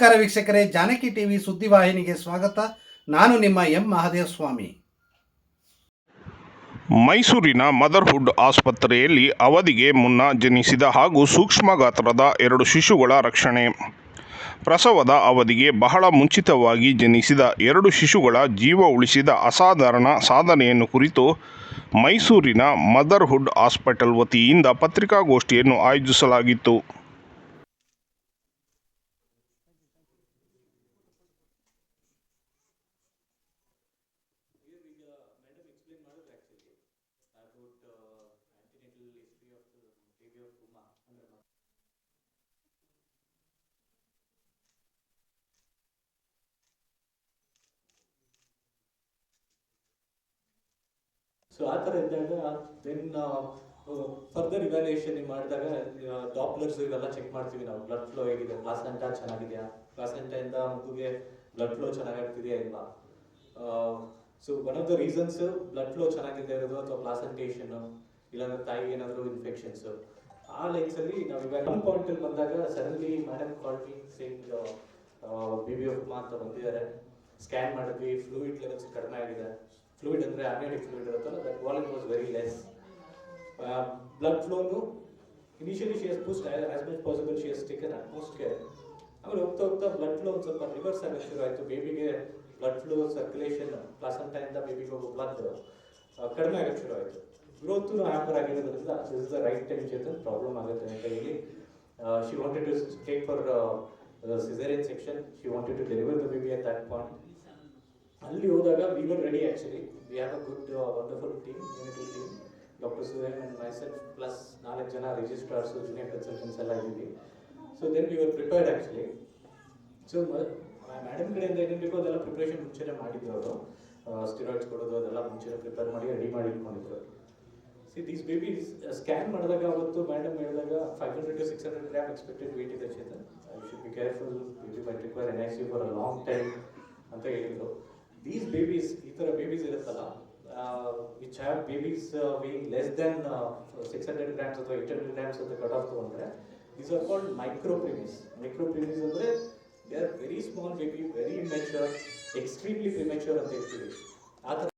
ನಮಸ್ಕಾರ ವೀಕ್ಷಕರೇ, ಜಾನಕಿ ಟಿವಿ ಸುದ್ದಿವಾಹಿನಿಗೆ ಸ್ವಾಗತ. ನಾನು ನಿಮ್ಮ ಎಂ ಮಹದೇವ ಸ್ವಾಮಿ ಮೈಸೂರಿನ ಮದರ್ಹುಡ್ ಆಸ್ಪತ್ರೆಯಲ್ಲಿ ಅವಧಿಗೆ ಮುನ್ನ ಜನಿಸಿದ ಹಾಗೂ ಸೂಕ್ಷ್ಮ ಗಾತ್ರದ ಎರಡು ಶಿಶುಗಳ ರಕ್ಷಣೆ. ಪ್ರಸವದ ಅವಧಿಗೆ ಬಹಳ ಮುಂಚಿತವಾಗಿ ಜನಿಸಿದ ಎರಡು ಶಿಶುಗಳ ಜೀವ ಉಳಿಸಿದ ಅಸಾಧಾರಣ ಸಾಧನೆಯನ್ನು ಕುರಿತು ಮೈಸೂರಿನ ಮದರ್ಹುಡ್ ಆಸ್ಪಿಟಲ್ ವತಿಯಿಂದ ಪತ್ರಿಕಾಗೋಷ್ಠಿಯನ್ನು ಆಯೋಜಿಸಲಾಗಿತ್ತು. ಸೊ ಆ ಥರ ಇದ್ದಾಗ ದೆನ್ ಫರ್ದರ್ ಇವ್ಯಾಲ್ಯೂಯೇಷನ್ ಮಾಡಿದಾಗ ಡಾಪ್ಲರ್ಸ್ ಇವೆಲ್ಲ ಚೆಕ್ ಮಾಡ್ತೀವಿ ನಾವು. ಬ್ಲಡ್ ಫ್ಲೋ ಹೇಗಿದೆ? ಪ್ಲಾಸೆಂಟಾ ಚೆನ್ನಾಗಿದೆಯಾ? ಪ್ಲಾಸೆಂಟಾಯಿಂದ ಮಗುಗೆ ಬ್ಲಡ್ ಫ್ಲೋ ಚೆನ್ನಾಗಾಗ್ತಿದೆಯಾ ಇಲ್ವಾ? So one of the reasons blood flow ಚೆನ್ನಾಗಿದೆ ಇರೋದು ಅಥವಾ ಪ್ಲಾಸೆಂಟೇಷನ್ ಇಲ್ಲಾಂದ್ರೆ ತಾಯಿ ಏನಾದರೂ ಇನ್ಫೆಕ್ಷನ್ಸ್ ಆ ಲೈಫ್ ಅಲ್ಲಿ ನಾವು ಇವಾಗ ಪಾಯಿಂಟ್ ಅಲ್ಲಿ ಬಂದಾಗ ಸಡನ್ಲಿ ಮ್ಯಾಡಮ್ ಕಾಲ್ಟಿ ಸೇಮ್ ಬಿ ಬಿ ಎಫ್ ಅಂತ ಬಂದಿದ್ದಾರೆ. ಸ್ಕ್ಯಾನ್ ಮಾಡಿದ್ವಿ ಫ್ಲೂಯಿಡ್ ಲೆವೆಲ್ಸ್ ಕಡಿಮೆ ಆಗಿದೆ. ಫ್ಲೂಯಿಡ್ ಅಂದ್ರೆ ಅಮ್ಯೂನಿಕ್ ಫ್ಲೂಯಿಡ್ ಇರುತ್ತಲ್ಲ that volume was very less blood ಫ್ಲೋನು initially she is pushed as much possible she is taken utmost care ಆಮೇಲೆ ಹೋಗ್ತಾ ಹೋಗ್ತಾ ಬ್ಲಡ್ ಫ್ಲೋ ಒಂದು ಸ್ವಲ್ಪ ರಿವರ್ಸ್ ಆಗಕ್ಕೆ ಶುರು ಆಯಿತು. ಬೇಬಿಗೆ ಬ್ಲಡ್ ಫ್ಲೋ ಸರ್ಕ್ಯುಲೇಷನ್ ಪ್ಲಾಸಂಟಾಯಿಂದ ಬೇಬಿಗೆ ಹೋಗೋ ಬ್ಲಡ್ ಕಡಿಮೆ ಆಗಕ್ಕೆ ಶುರು ಆಯಿತು. ಗ್ರೋತ್ ಹ್ಯಾಂಪರ್ ಆಗಿರೋದ್ರಿಂದ this is the right time Chetan problem ಆಗುತ್ತೆ ಅಂತ ಹೇಳಿ she wanted to take for caesarean section she wanted to deliver the baby at that point ಅಲ್ಲಿ ಹೋದಾಗ we were ready actually we have a good wonderful team unity team doctor Suren and myself plus ನಾಲ್ಕು ಜನ registrars junior consultants ಎಲ್ಲ ಇದ್ದೀವಿ. So then we were prepared actually so madam ಕಡೆಯಿಂದ ಏನೇನು ಬೇಕೋ ಅದೆಲ್ಲ ಪ್ರಿಪ್ರೇಷನ್ ಮುಂಚೆನೇ ಮಾಡಿದ್ರು ಅವರು. ಸ್ಟಿರಾಯ್ಡ್ಸ್ ಕೊಡೋದು, ಅದೆಲ್ಲ ಮುಂಚೆನೇ ಪ್ರಿಪೇರ್ ಮಾಡಿ ರೆಡಿ ಮಾಡಿ ಇಟ್ಕೊಂಡಿದ್ರು. ಸಿ ದೀಸ್ ಬೇಬೀಸ್ ಸ್ಕ್ಯಾನ್ ಮಾಡಿದಾಗ ಅವತ್ತು ಮೇಡಮ್ ಹೇಳಿದಾಗ five hundred to six hundred gram expected weight ಇದೆ Chetan I should be careful baby might require N I C for a long time ಅಂತ ಹೇಳಿದ್ರು. ದೀಸ್ ಬೇಬೀಸ್ ಈ ಥರ ಬೇಬೀಸ್ ಇರುತ್ತಲ್ಲ which have babies weighing less than six hundred grams ಅಥವಾ eight hundred grams ಅಂತ cut off ತೊಗೊಂಡ್ರೆ these are called micro preemies micro ಅಂದರೆ They are very small, baby, very immature, extremely premature at their age.